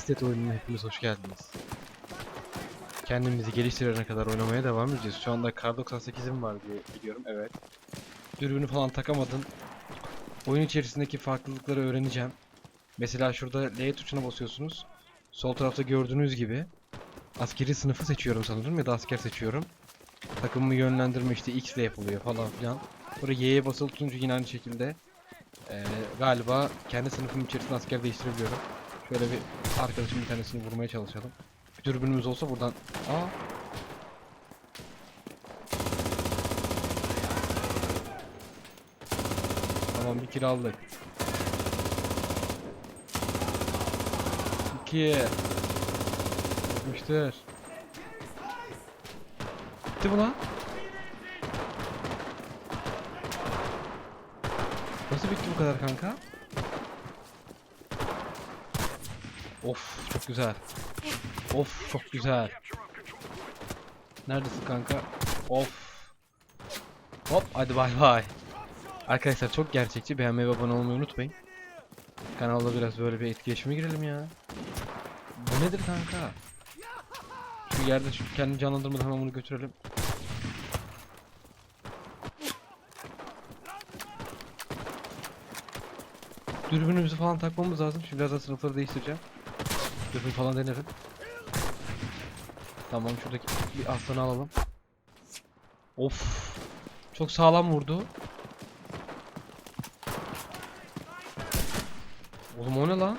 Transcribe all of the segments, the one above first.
State oyununa hepiniz hoş geldiniz. Kendimizi geliştirene kadar oynamaya devam edeceğiz. Şu anda Kar 98'im var diye biliyorum, evet. Dürbünü falan takamadım. Oyun içerisindeki farklılıkları öğreneceğim. Mesela şurada L tuşuna basıyorsunuz. Sol tarafta gördüğünüz gibi askeri sınıfı seçiyorum sanırım ya da asker seçiyorum. Takımımı yönlendirme işte X ile yapılıyor falan filan. Burada Y'ye basılı tutunca yine aynı şekilde eee, galiba kendi sınıfım içerisinde asker değiştirebiliyorum. Şöyle bir arkadaşım bir tanesini vurmaya çalışalım. Bir dürbünümüz olsa buradan... Aa! Tamam bir kill aldık. İki. Bitmiştir. Bitti mi lan? Nasıl bitti bu kadar kanka? Of çok güzel. Of çok güzel. Neredesin kanka? Of. Hop hadi bay bay. Arkadaşlar çok gerçekçi. Beğenmeyi ve abone olmayı unutmayın. Kanalda biraz böyle bir etkileşime girelim ya. Bu nedir kanka? Şu yerde şu kendi canlandırmadan hemen bunu götürelim. Dürbünümüzü falan takmamız lazım. Şimdi birazdan sınıfları değiştireceğim. Dürbün falan denerim. Tamam şuradaki bir aslanı alalım. Of. Çok sağlam vurdu. Oğlum o ne lan?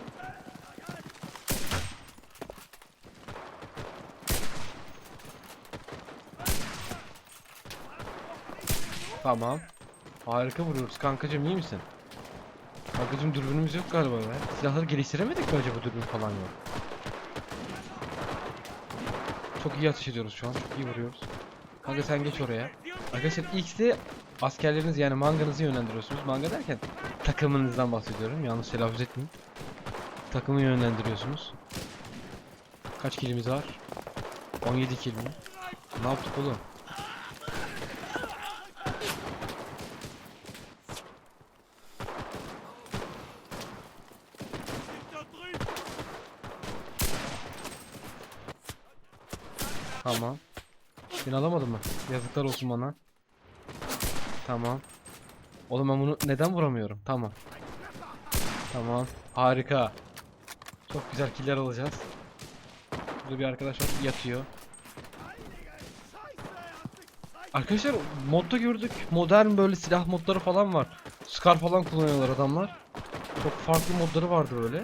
Tamam. Harika vuruyoruz. Kankacım iyi misin? Kankacım dürbünümüz yok galiba be. Silahları geliştiremedik mi acaba dürbün falan yok? Çok iyi atış ediyoruz şu an. Çok iyi vuruyoruz. Kanka sen geç oraya. Arkadaşlar X'de askerleriniz yani manganızı yönlendiriyorsunuz. Manga derken takımınızdan bahsediyorum. Yanlış telaffuz etmeyin. Takımı yönlendiriyorsunuz. Kaç kilimiz var? 17 kill mi? Ne yaptık oğlum? Tamam. Seni alamadın mı? Yazıklar olsun bana. Tamam. Oğlum ben bunu neden vuramıyorum? Tamam. Tamam. Harika. Çok güzel killer alacağız. Burada bir arkadaş var yatıyor. Arkadaşlar modda gördük. Modern böyle silah modları falan var. Scar falan kullanıyorlar adamlar. Çok farklı modları vardı böyle.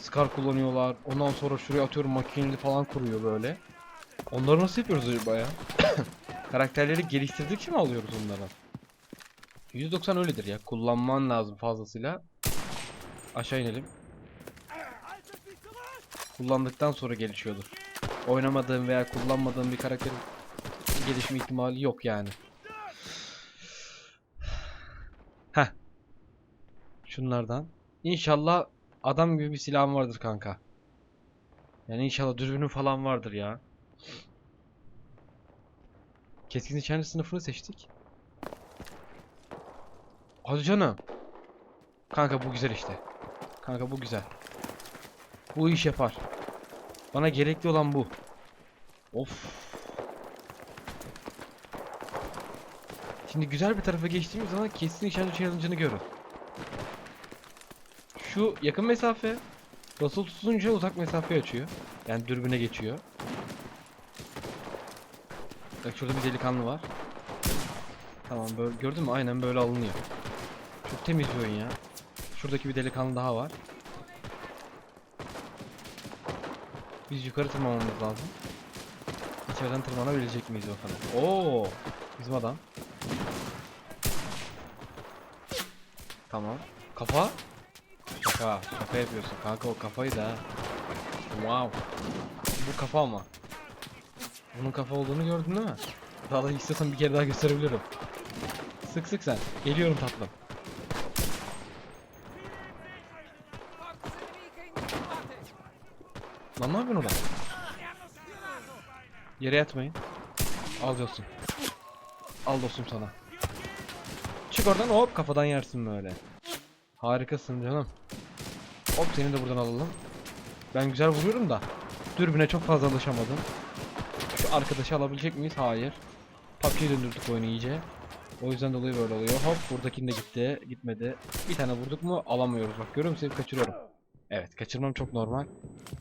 Scar kullanıyorlar. Ondan sonra şuraya atıyorum makineli falan kuruyor böyle. Onları nasıl yapıyoruz acaba ya? Karakterleri geliştirdikçe mi alıyoruz onları? 190 öyledir ya. Kullanman lazım fazlasıyla. Aşağı inelim. Kullandıktan sonra gelişiyordur. Oynamadığım veya kullanmadığım bir karakterin gelişme ihtimali yok yani. Heh. Şunlardan. İnşallah adam gibi bir silahım vardır kanka. Yani inşallah dürbünün falan vardır ya. Keskin nişancı sınıfını seçtik. Hadi canım. Kanka bu güzel işte. Kanka bu güzel. Bu iş yapar. Bana gerekli olan bu. Of. Şimdi güzel bir tarafa geçtiğimiz zaman keskin nişancı challenge'ını görün. Şu yakın mesafe basılı tutunca uzak mesafe açıyor. Yani dürbüne geçiyor. Bak şurada bir delikanlı var. Tamam böyle gördün mü? Aynen böyle alınıyor. Çok temiz bir oyun ya. Şuradaki bir delikanlı daha var. Biz yukarı tırmanmamız lazım. İçeriden tırmanabilecek miyiz bakalım. Oo, bizim adam. Tamam. Kafa? Şaka. Şaka yapıyorsun. Kanka o kafayı da. Wow. Bu kafa ama. Bunun kafa olduğunu gördün değil mi? Daha da istiyorsan bir kere daha gösterebilirim. Sık sık sen. Geliyorum tatlım. Lan ne yapıyorsun orada? Yere yatmayın. Al dostum. Al dostum sana. Çık oradan hop kafadan yersin böyle. Harikasın canım. Hop seni de buradan alalım. Ben güzel vuruyorum da dürbüne çok fazla alışamadım. Arkadaşı alabilecek miyiz? Hayır. PUBG'ye döndürdük oyunu iyice. O yüzden dolayı böyle oluyor. Hop buradakinde gitti. Gitmedi. Bir tane vurduk mu alamıyoruz. Bak görüyor musun? Kaçırıyorum. Evet kaçırmam çok normal.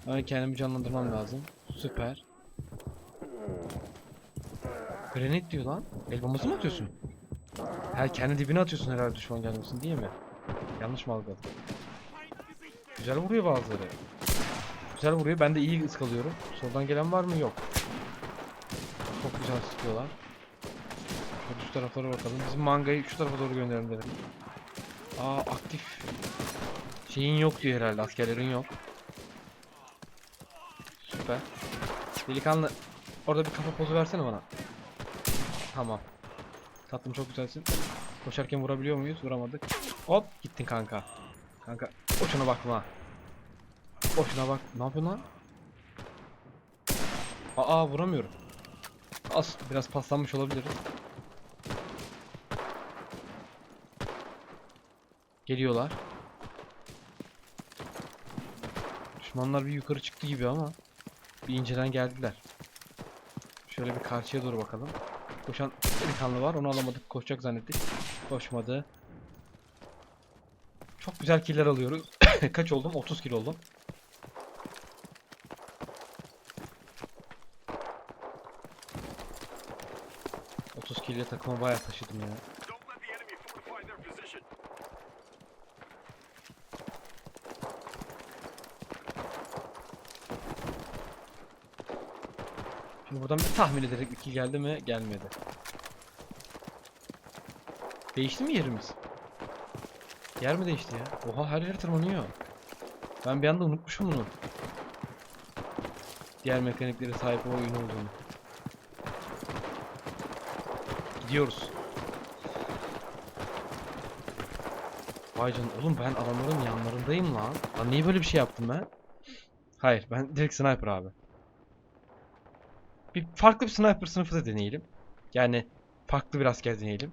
Ama kendimi canlandırmam lazım. Süper. Granit diyor lan. El bombası mı atıyorsun? Her kendi dibine atıyorsun herhalde düşman gelmesin diye mi? Yanlış mı algıladım? Güzel vuruyor bazıları. Güzel vuruyor. Ben de iyi ıskalıyorum. Soldan gelen var mı? Yok. Çok güzel sıkıyorlar. Şu taraflara bakalım. Bizim mangayı şu tarafa doğru gönderelim dedim. Aa aktif. Şeyin yok diyor herhalde. Askerlerin yok. Süper. Delikanlı. Orada bir kafa pozu versene bana. Tamam. Tatlım çok güzelsin. Koşarken vurabiliyor muyuz? Vuramadık. Hop gittin kanka. Kanka boşuna bakma. Boşuna bak. Ne yapıyorsun lan? Aa vuramıyorum. Az biraz paslanmış olabiliriz. Geliyorlar. Düşmanlar bir yukarı çıktı gibi ama bir inceden geldiler. Şöyle bir karşıya doğru bakalım. Koşan delikanlı var. Onu alamadık. Koşacak zannettik. Koşmadı. Çok güzel killer alıyoruz. Kaç oldum? 30 kill oldum. Kille takıma bayağı taşıdım ya. Şimdi buradan bir tahmin ederek iki geldi mi? Gelmedi. Değişti mi yerimiz? Yer mi değişti ya? Oha her yer tırmanıyor. Ben bir anda unutmuşum bunu. Diğer mekaniklere sahip o oyun olduğunu. Gidiyoruz. Vay canına oğlum ben adamların yanlarındayım lan. Lan niye böyle bir şey yaptım ben? Hayır ben direkt sniper abi. Bir farklı bir sniper sınıfı da deneyelim. Yani farklı bir asker deneyelim.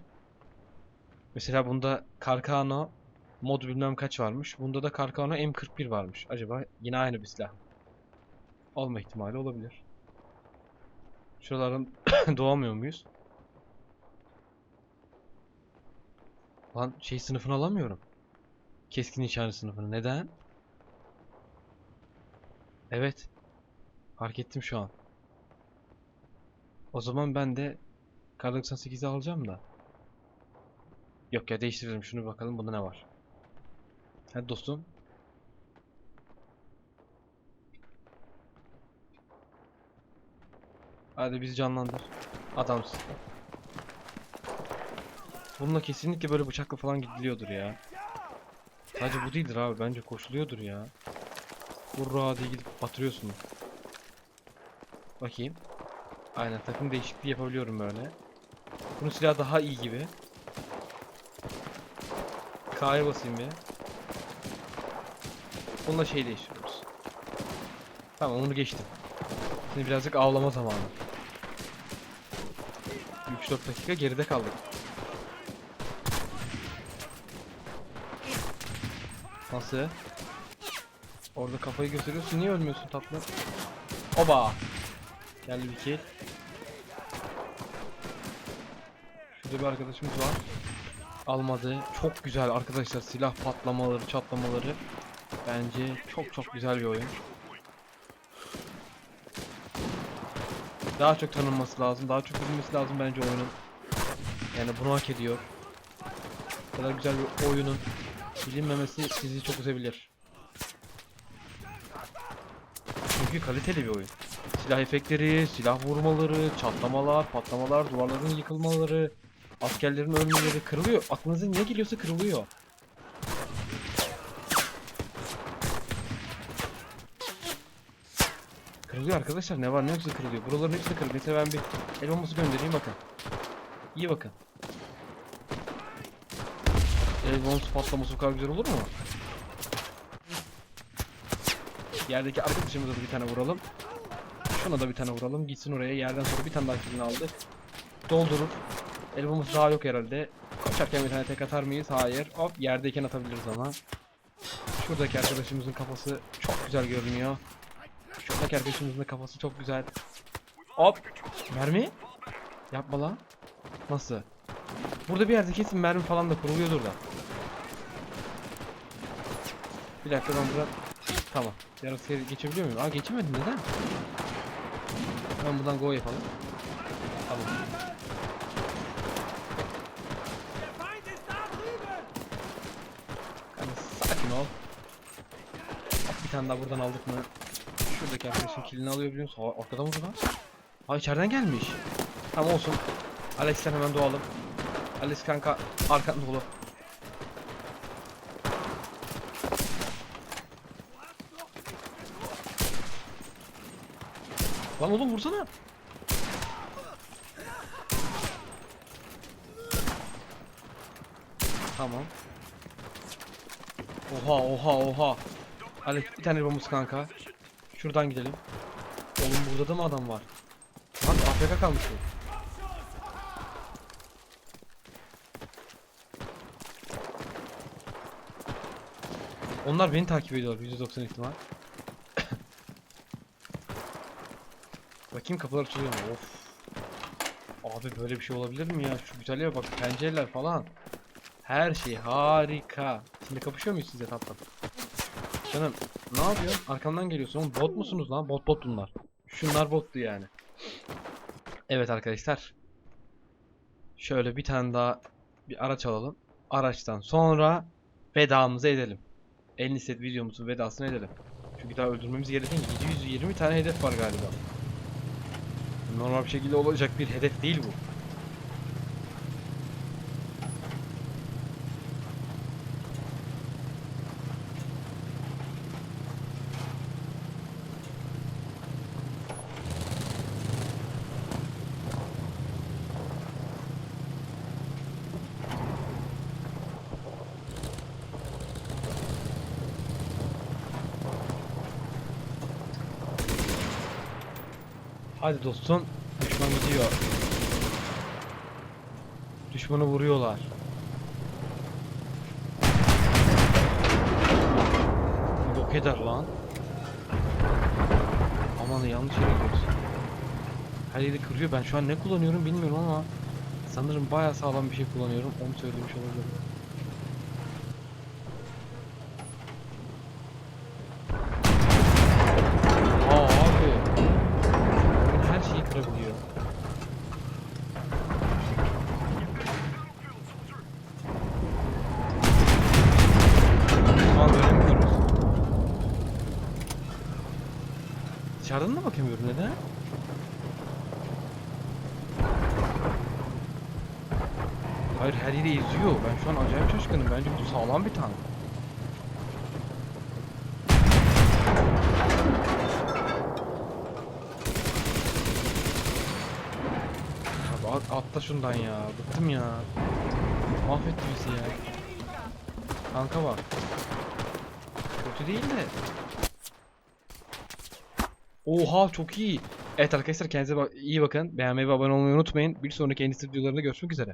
Mesela bunda Carcano mod bilmem kaç varmış. Bunda da Carcano M41 varmış. Acaba yine aynı bir silah. Olma ihtimali olabilir. Şuraların doğamıyor muyuz? Lan şey sınıfını alamıyorum. Keskin nişancı sınıfını. Neden? Evet. Fark ettim şu an. O zaman ben de Kar 98'i alacağım da. Yok ya değiştirelim şunu bakalım bunda ne var. Hadi dostum. Hadi bizi canlandır. Adamsın. Bununla kesinlikle böyle bıçakla falan gidiliyordur ya. Sadece bu değildir abi bence koşuluyordur ya. Hurra diye gidip batırıyorsun. Bakayım. Aynen takım değişikliği yapabiliyorum böyle. Bunun silahı daha iyi gibi. K'ya basayım bir. Bununla şey değiştiriyoruz. Tamam onu geçtim. Şimdi birazcık avlama zamanı. 3-4 dakika geride kaldık. Nasıl? Orada kafayı gösteriyorsun niye ölmüyorsun tatlı? Oba! Geldi bir kill. Şurada bir arkadaşımız var. Almadı. Çok güzel arkadaşlar silah patlamaları, çatlamaları. Bence çok çok güzel bir oyun. Daha çok tanınması lazım, daha çok bilinmesi lazım bence oyunun. Yani bunu hak ediyor. Bu kadar güzel bir oyunun bilinmemesi sizi çok üzebilir. Çünkü kaliteli bir oyun. Silah efektleri, silah vurmaları, çatlamalar, patlamalar, duvarların yıkılmaları, askerlerin ölmeleri kırılıyor. Aklınıza ne geliyorsa kırılıyor. Kırılıyor arkadaşlar ne var ne yoksa kırılıyor. Buraların hepsi kırılıyor. Mesela ben bir el bombası göndereyim bakın. İyi bakın. El bombası patlaması bu kadar güzel olur mu? Yerdeki arkadaşımıza da bir tane vuralım. Şuna da bir tane vuralım. Gitsin oraya. Yerden sonra bir tane daha kilini aldı. Doldurur. El daha yok herhalde. Koşarken bir tane tek atar mıyız? Hayır. Hop yerdeyken atabiliriz ama. Şuradaki arkadaşımızın kafası çok güzel görünüyor. Şuradaki arkadaşımızın da kafası çok güzel. Hop. Mermi? Yapma lan. Nasıl? Burada bir yerde kesin mermi falan da kuruluyordur da. Bir dakika ben buradan... Tamam. Yaratıya geçebiliyor muyum? Aa geçemedim neden? Ben buradan go yapalım. Tamam. Yani sakin ol. Bir tane daha buradan aldık mı? Şuradaki arkadaşın kilini alıyor biliyor musun? Aa, Arkadan vurdu lan. Ha içeriden gelmiş. Tamam olsun. Alex'ten hemen doğalım. Alex kanka arkan dolu. Lan oğlum vursana. Tamam. Oha oha oha. Alex bir tane bombamız kanka. Şuradan gidelim. Oğlum burada da mı adam var? Bak AFK kalmış bu. Onlar beni takip ediyorlar %90 ihtimal. Bakayım kapılar açılıyor mu? Of. Abi böyle bir şey olabilir mi ya? Şu güzelliğe bak pencereler falan. Her şey harika. Şimdi kapışıyor muyuz size tatlım? Canım ne yapıyorsun? Arkamdan geliyorsun. Bot musunuz lan? Bot bot bunlar. Şunlar bottu yani. Evet arkadaşlar. Şöyle bir tane daha bir araç alalım. Araçtan sonra vedamızı edelim. En set videomuzun vedasını edelim. Çünkü daha öldürmemiz gereken 720 tane hedef var galiba. Normal bir şekilde olacak bir hedef değil bu. Hadi dostum. Düşman gidiyor. Düşmanı vuruyorlar. Yok eder lan. Aman yanlış yere gidiyoruz. Her yeri kırıyor. Ben şu an ne kullanıyorum bilmiyorum ama sanırım bayağı sağlam bir şey kullanıyorum. Onu söylemiş olabilirim. Dışarıdan da bakamıyorum neden? Hayır her yeri eziyor. Ben şu an acayip şaşkınım. Bence bu sağlam bir tank. At, atla şundan ya. Bıktım ya. Mahvetti bizi ya. Kanka bak. Kötü değil de. Oha çok iyi. Evet arkadaşlar kendinize bak- iyi bakın. Beğenmeyi ve abone olmayı unutmayın. Bir sonraki endüstri videolarında görüşmek üzere.